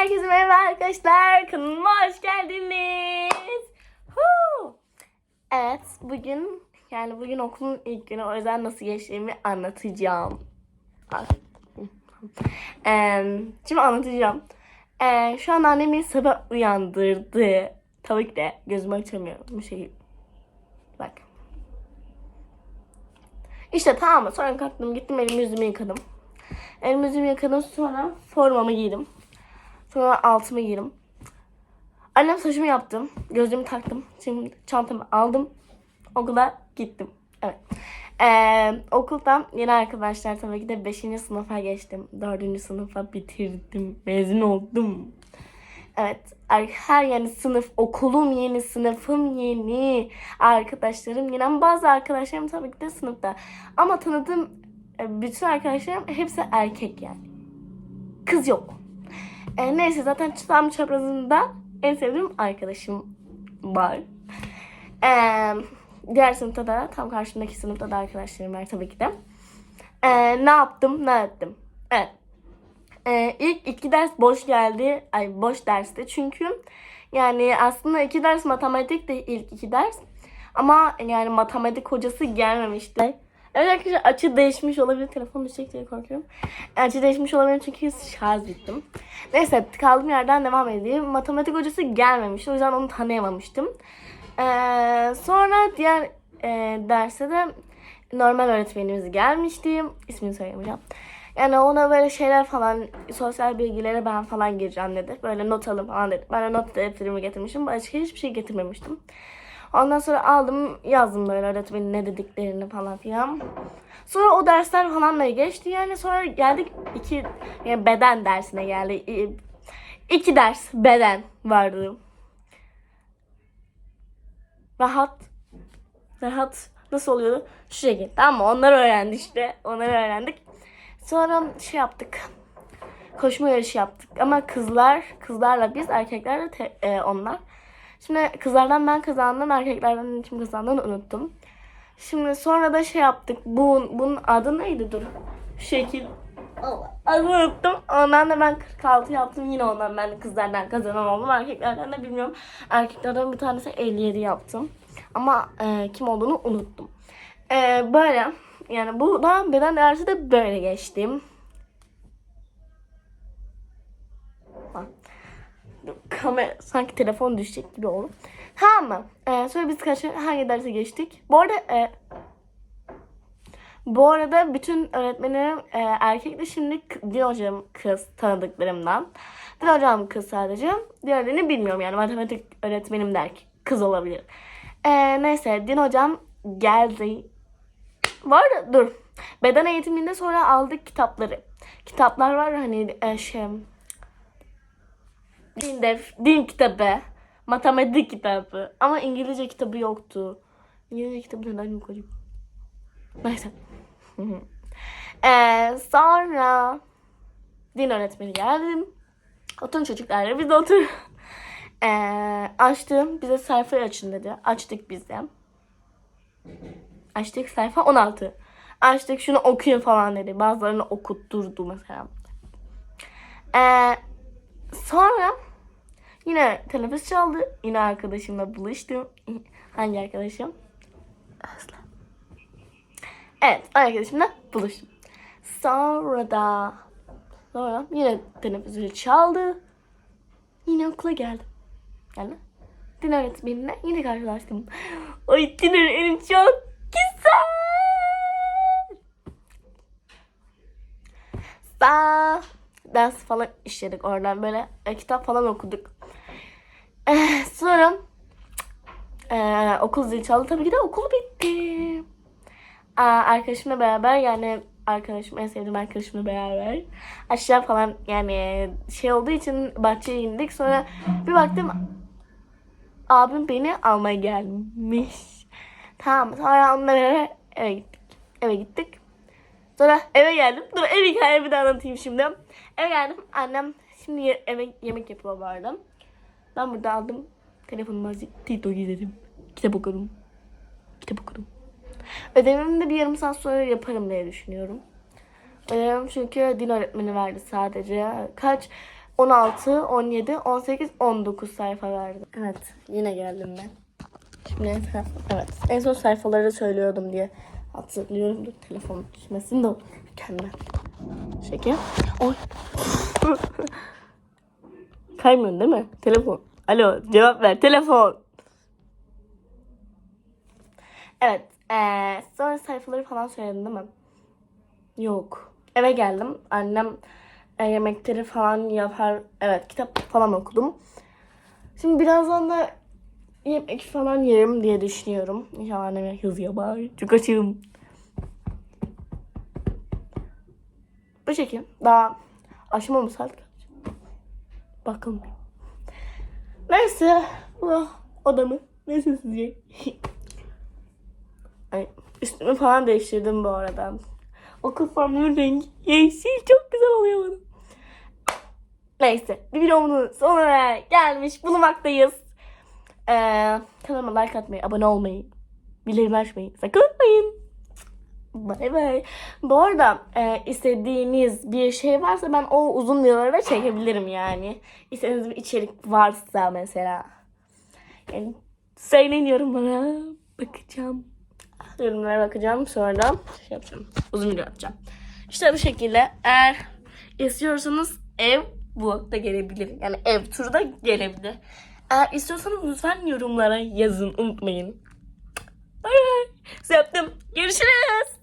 Herkese merhaba arkadaşlar. Kanalıma hoş geldiniz. Huu. Evet bugün yani bugün okulun ilk günü o yüzden nasıl geçtiğimi anlatacağım. Eee, Şimdi anlatacağım. Eee, şu an annem beni sabah uyandırdı. Tabii ki de gözümü açamıyorum. Bu şey. Bak. İşte tamam mı? Sonra kalktım gittim elimi yüzümü yıkadım. Elimi yüzümü yıkadım sonra formamı giydim. Sonra altımı giydim. Annem saçımı yaptım. Gözlüğümü taktım. Şimdi çantamı aldım. Okula gittim. Evet. Ee, okuldan yeni arkadaşlar tabii ki de 5. sınıfa geçtim. 4. sınıfa bitirdim. Mezun oldum. Evet. Her yeni sınıf, okulum yeni, sınıfım yeni, arkadaşlarım yeni. Ama bazı arkadaşlarım tabii ki de sınıfta. Ama tanıdığım e, bütün arkadaşlarım hepsi erkek yani. Kız yok. E, neyse zaten tam çaprazında en sevdiğim arkadaşım var. E, diğer sınıfta da tam karşımdaki sınıfta da arkadaşlarım var tabii ki de. E, ne yaptım ne ettim. Evet. E, ilk iki ders boş geldi. Ay boş dersti çünkü yani aslında iki ders matematik de ilk iki ders. Ama yani matematik hocası gelmemişti. Evet arkadaşlar açı değişmiş olabilir. Telefon düşecek diye korkuyorum. Açı değişmiş olabilir çünkü şarj bittim. Neyse kaldığım yerden devam edeyim. Matematik hocası gelmemişti. O yüzden onu tanıyamamıştım. Ee, sonra diğer e, derste de normal öğretmenimiz gelmişti. İsmini söyleyemeyeceğim. Yani ona böyle şeyler falan, sosyal bilgilere ben falan gireceğim dedi. Böyle not alın falan dedi. Ben de not defterimi getirmişim. Başka hiçbir şey getirmemiştim. Ondan sonra aldım yazdım böyle öğretmenin ne dediklerini falan filan. Sonra o dersler falan da geçti yani sonra geldik iki yani beden dersine geldi. İki ders beden vardı. Rahat. Rahat nasıl oluyordu? Şu şekilde. Tamam mı? Onları öğrendik işte. Onları öğrendik. Sonra şey yaptık. Koşma yarışı yaptık. Ama kızlar, kızlarla biz, erkeklerle te- e, onlar. Şimdi kızlardan ben kazandım, erkeklerden kim kazandığını unuttum. Şimdi sonra da şey yaptık. Bu, bunun adı neydi dur? Şekil. Adını unuttum. Ondan da ben 46 yaptım. Yine ondan ben kızlardan kazanan oldum. Erkeklerden de bilmiyorum. Erkeklerden bir tanesi 57 yaptım. Ama e, kim olduğunu unuttum. E, böyle. Yani bu da beden dersi de böyle geçtim. Bak. Kamera sanki telefon düşecek gibi oldu. Tamam mı? Ee, sonra biz kaç hangi derse geçtik? Bu arada e, bu arada bütün öğretmenlerim e, erkekti. Şimdi din hocam kız tanıdıklarımdan. Din hocam kız sadece. Diğerlerini bilmiyorum yani matematik öğretmenim de erkek. Kız olabilir. Ee, neyse din hocam geldi. Arada dur. Beden eğitiminde sonra aldık kitapları. Kitaplar var hani e, şey din def, din kitabı, matematik kitabı ama İngilizce kitabı yoktu. İngilizce kitabı neden yok acaba? Neyse. ee, sonra din öğretmeni geldi. Oturun çocuklar biz de otur. Ee, açtım. Bize sayfayı açın dedi. Açtık biz de. Açtık sayfa 16. Açtık şunu okuyun falan dedi. Bazılarını okutturdu mesela. Ee, sonra yine teneffüs çaldı. Yine arkadaşımla buluştum. Hangi arkadaşım? Aslan. Evet arkadaşımla buluştum. Sonra da sonra yine teneffüsü çaldı. Yine okula geldim. Yani din öğretmenimle yine karşılaştım. Ay din öğretmenim çok güzel. Ders falan işledik oradan böyle e, kitap falan okuduk. Eh, sonra e, okul zil çaldı. Tabii ki de okul bitti. Aa, arkadaşımla beraber yani arkadaşım en sevdiğim arkadaşımla beraber aşağı falan yani şey olduğu için bahçeye indik. Sonra bir baktım abim beni almaya gelmiş. Tamam sonra onunla beraber eve gittik. Eve gittik. Sonra eve geldim. Dur ev hikayemi de anlatayım şimdi. Eve geldim. Annem şimdi ye- eve yemek yapıyor arada. Ben burada aldım. Telefonumu azıcık TikTok izledim. Kitap okudum. Kitap okudum. Ödevimi de bir yarım saat sonra yaparım diye düşünüyorum. Ödevim çünkü din öğretmeni verdi sadece. Kaç? 16, 17, 18, 19 sayfa verdim. Evet yine geldim ben. Şimdi evet en son sayfaları söylüyordum diye hatırlıyorum. Dur telefon düşmesin de kendime. Şeker. Oy. Kaymıyorsun değil mi? Telefon. Alo cevap ver telefon. Evet. Ee, sonra sayfaları falan söyledim değil mi? Yok. Eve geldim. Annem e, yemekleri falan yapar. Evet kitap falan okudum. Şimdi birazdan da yemek falan yerim diye düşünüyorum. İnşallah annem yemek yazıyor bari. Çok açım. Bu şekil. Daha aşama mı saat kaç? Bakalım. Neyse. Bu odamı. Neyse sizce. Ay, üstümü falan değiştirdim bu arada. Okul formunun rengi yeşil çok güzel oluyor bana. Neyse bir videomun sonuna gelmiş bulunmaktayız. Ee, kanalıma like atmayı, abone olmayı, bildirim açmayı sakın unutmayın. Bay bay. Bu arada e, istediğiniz bir şey varsa ben o uzun videoları çekebilirim yani. İstediğiniz bir içerik varsa mesela. Yani söyleyin yorumlara. Bakacağım. Yorumlara bakacağım. Sonra şey yapacağım. Uzun video yapacağım. İşte bu şekilde. Eğer istiyorsanız ev vlog da gelebilir. Yani ev turu da gelebilir. Eğer istiyorsanız lütfen yorumlara yazın. Unutmayın. Bay bay. Size yaptım. Görüşürüz.